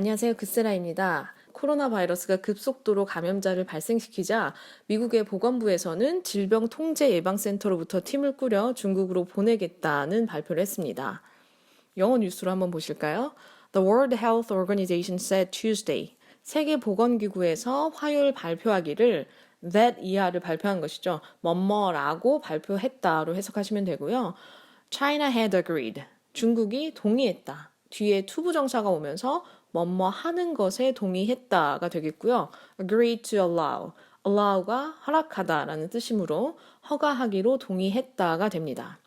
안녕하세요. 그세라입니다. 코로나 바이러스가 급속도로 감염자를 발생시키자 미국의 보건부에서는 질병 통제 예방센터로부터 팀을 꾸려 중국으로 보내겠다는 발표를 했습니다. 영어 뉴스로 한번 보실까요? The World Health Organization said Tuesday. 세계 보건기구에서 화요일 발표하기를 that 이하를 발표한 것이죠. 뭐뭐라고 발표했다로 해석하시면 되고요. China had agreed. 중국이 동의했다. 뒤에 투부정사가 오면서 뭐뭐 하는 것에 동의했다가 되겠고요. agree to allow. allow가 허락하다라는 뜻이므로 허가하기로 동의했다가 됩니다.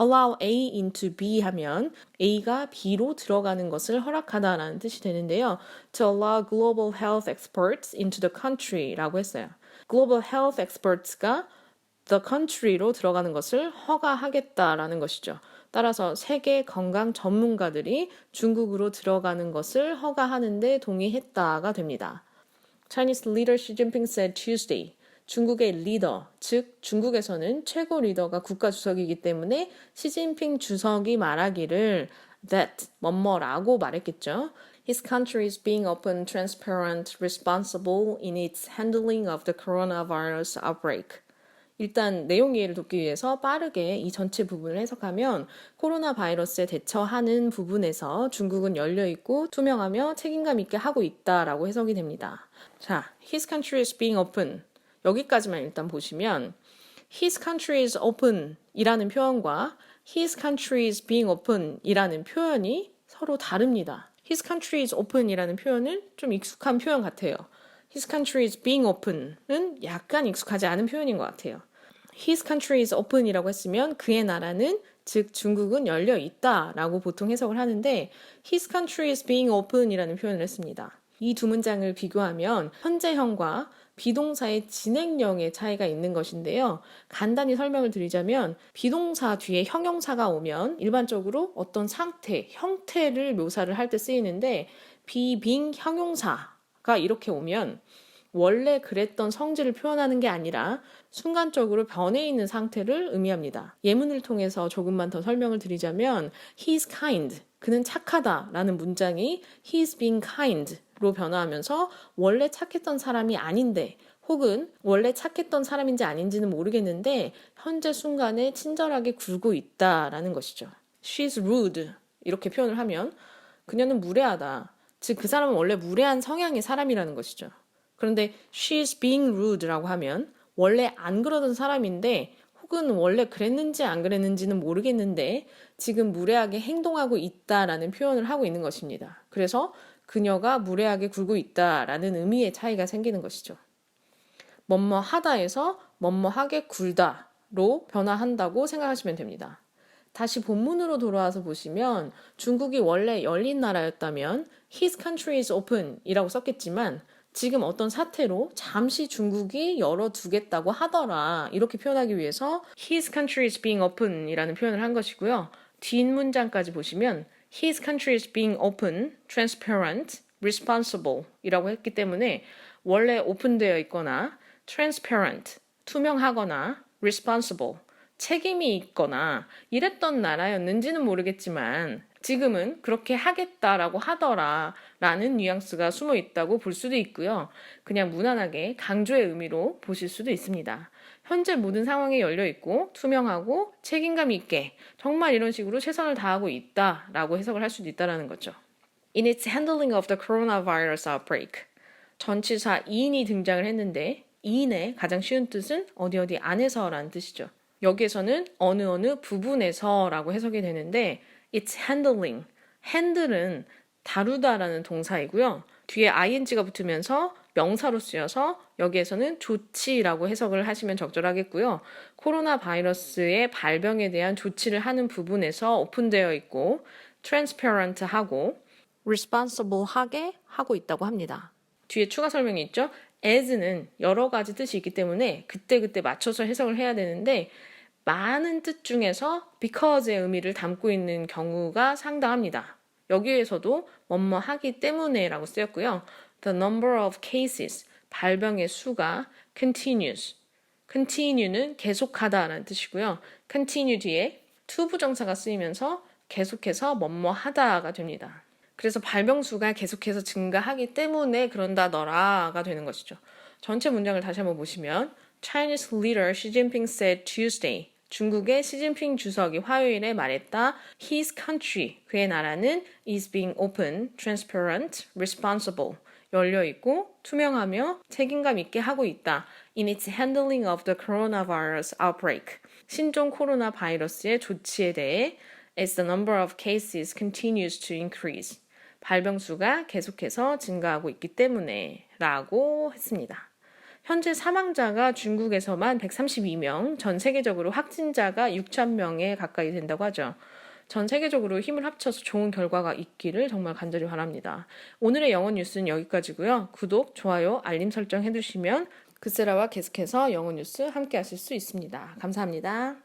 allow A into B 하면 A가 B로 들어가는 것을 허락하다라는 뜻이 되는데요. to allow global health experts into the country라고 했어요. global health experts가 the country로 들어가는 것을 허가하겠다라는 것이죠. 따라서 세계 건강 전문가들이 중국으로 들어가는 것을 허가하는데 동의했다가 됩니다. Chinese leader Xi Jinping said Tuesday. 중국의 리더, 즉 중국에서는 최고 리더가 국가 주석이기 때문에 시진핑 주석이 말하기를 that 뭐뭐라고 말했겠죠. His country is being open, transparent, responsible in its handling of the coronavirus outbreak. 일단 내용 이해를 돕기 위해서 빠르게 이 전체 부분을 해석하면 코로나 바이러스에 대처하는 부분에서 중국은 열려 있고 투명하며 책임감 있게 하고 있다라고 해석이 됩니다. 자, his country is being open. 여기까지만 일단 보시면 his country is open 이라는 표현과 his country is being open 이라는 표현이 서로 다릅니다. his country is open 이라는 표현은 좀 익숙한 표현 같아요. His country is being open은 약간 익숙하지 않은 표현인 것 같아요. his country is open 이라고 했으면 그의 나라는 즉 중국은 열려 있다라고 보통 해석을 하는데 his country is being open 이라는 표현을 했습니다. 이 두 문장을 비교하면 현재형과 비동사의 진행형의 차이가 있는 것인데요. 간단히 설명을 드리자면 비동사 뒤에 형용사가 오면 일반적으로 어떤 상태, 형태를 묘사를 할 때 쓰이는데 비빙 형용사 가 이렇게 오면 원래 그랬던 성질을 표현하는 게 아니라 순간적으로 변해 있는 상태를 의미합니다. 예문을 통해서 조금만 더 설명을 드리자면 he's kind 그는 착하다라는 문장이 he's being kind로 변화하면서 원래 착했던 사람이 아닌데 혹은 원래 착했던 사람인지 아닌지는 모르겠는데 현재 순간에 친절하게 굴고 있다라는 것이죠. She's rude 이렇게 표현을 하면 그녀는 무례하다. 즉 그 사람은 원래 무례한 성향의 사람이라는 것이죠. 그런데 she's being rude라고 하면 원래 안 그러던 사람인데 혹은 원래 그랬는지 안 그랬는지는 모르겠는데 지금 무례하게 행동하고 있다라는 표현을 하고 있는 것입니다. 그래서 그녀가 무례하게 굴고 있다라는 의미의 차이가 생기는 것이죠. 뭐뭐 하다에서 뭐뭐 하게 굴다로 변화한다고 생각하시면 됩니다. 다시 본문으로 돌아와서 보시면 중국이 원래 열린 나라였다면 his country is open 이라고 썼겠지만 지금 어떤 사태로 잠시 중국이 열어두겠다고 하더라 이렇게 표현하기 위해서 his country is being open 이라는 표현을 한 것이고요. 뒷문장까지 보시면 his country is being open, transparent, responsible 이라고 했기 때문에 원래 오픈되어 있거나 transparent, 투명하거나 responsible, 책임이 있거나 이랬던 나라였는지는 모르겠지만 지금은 그렇게 하겠다라고 하더라 라는 뉘앙스가 숨어 있다고 볼 수도 있고요. 그냥 무난하게 강조의 의미로 보실 수도 있습니다. 현재 모든 상황에 열려 있고 투명하고 책임감 있게 정말 이런 식으로 최선을 다하고 있다라고 해석을 할 수도 있다라는 거죠. In its handling of the coronavirus outbreak. 전치사 2인이 등장을 했는데 2인의 가장 쉬운 뜻은 어디 어디 안에서라는 뜻이죠. 여기에서는 어느 어느 부분에서라고 해석이 되는데 it's handling. handle은 다루다라는 동사이고요. 뒤에 ing가 붙으면서 명사로 쓰여서 여기에서는 조치라고 해석을 하시면 적절하겠고요. 코로나 바이러스의 발병에 대한 조치를 하는 부분에서 오픈되어 있고 transparent하고 responsible하게 하고 있다고 합니다. 뒤에 추가 설명이 있죠. as는 여러 가지 뜻이 있기 때문에 그때그때 맞춰서 해석을 해야 되는데 많은 뜻 중에서 because의 의미를 담고 있는 경우가 상당합니다. 여기에서도 뭐뭐 하기 때문에 라고 쓰였고요. The number of cases 발병의 수가 continues. continue는 계속하다 라는 뜻이고요. continue 뒤에 투부정사가 쓰이면서 계속해서 뭐뭐 하다가 됩니다. 그래서 발병수가 계속해서 증가하기 때문에 그런다더라가 되는 것이죠. 전체 문장을 다시 한번 보시면 Chinese leader Xi Jinping said Tuesday. 중국의 시진핑 주석이 화요일에 말했다. His country, 그의 나라는 is being open, transparent, responsible. 열려 있고 투명하며 책임감 있게 하고 있다. In its handling of the coronavirus outbreak. 신종 코로나 바이러스의 조치에 대해 as the number of cases continues to increase. 발병 수가 계속해서 증가하고 있기 때문에 라고 했습니다. 현재 사망자가 중국에서만 132명, 전 세계적으로 확진자가 6,000명에 가까이 된다고 하죠. 전 세계적으로 힘을 합쳐서 좋은 결과가 있기를 정말 간절히 바랍니다. 오늘의 영어 뉴스는 여기까지고요. 구독, 좋아요, 알림 설정 해두시면 그세라와 계속해서 영어 뉴스 함께 하실 수 있습니다. 감사합니다.